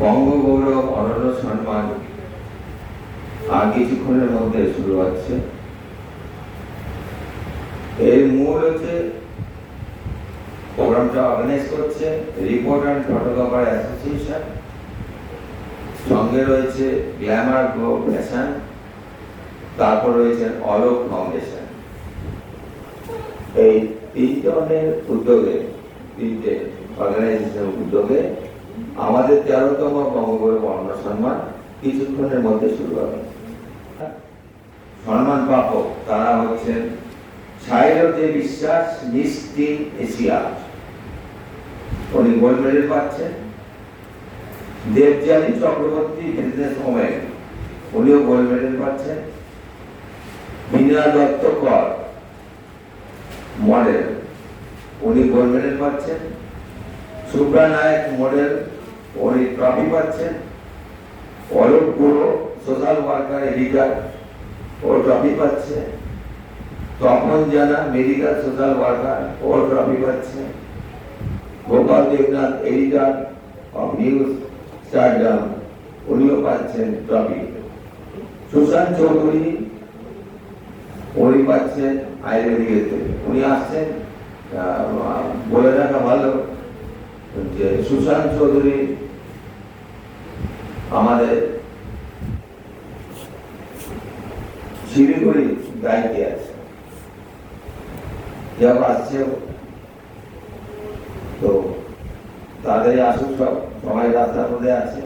বঙ্গগৌরব, অনন্য সম্মান আর কিছুক্ষণের মধ্যে শুরু হচ্ছে। এর মূল হচ্ছে প্রোগ্রামটা অর্গানাইজ করছে রিপোর্ট অ্যান্ড ফটোগ্রাফার অ্যাসোসিয়েশন সঙ্গে রয়েছে গ্ল্যামার গ্লো ফ্যাশন তারপর রয়েছে অলোক ফাউন্ডেশন এই তিনজনের উদ্যোগে, তিনটে অর্গানাইজেশনের উদ্যোগে আমাদের তেরোতম বঙ্গগৌরব অন্ন সম্মান কিছুক্ষণের মধ্যে শুরু হবে। সম্মান প্রাপক তারা হচ্ছেন ছাইরতে বিশ্বাস মিষ্টি এশিয়া। উনি গোল্ড মেডেল পাচ্ছেন দেবজানী চক্রবর্তী বিজনেস ওমেন উনিও গোল্ড মেডেল পাচ্ছেন বিনা দত্ত কর মডেল, উনি গোল্ড মেডেল পাচ্ছেন সুব্রা নায়ক মডেল ট্রফি পাচ্ছেন Alok Guru social worker editor ও ট্রফি পাচ্ছে Tapan Jana medical social worker ও ট্রফি পাচ্ছে Gopal Debnath editor of News Stardom উনিও পাচ্ছেন ট্রফি। সুশান্ত চৌধুরী, উনি পাচ্ছেন আয়ুর্বেদিক থেকে উনি আসছেন বলে রাখা ভালো যে সুশান্ত চৌধুরী আমাদের শিলিগুড়ি দায়িত্বে আছে যেমন আসছে, তো তাদের আসুক সব, সবাই রাস্তার মধ্যে আছে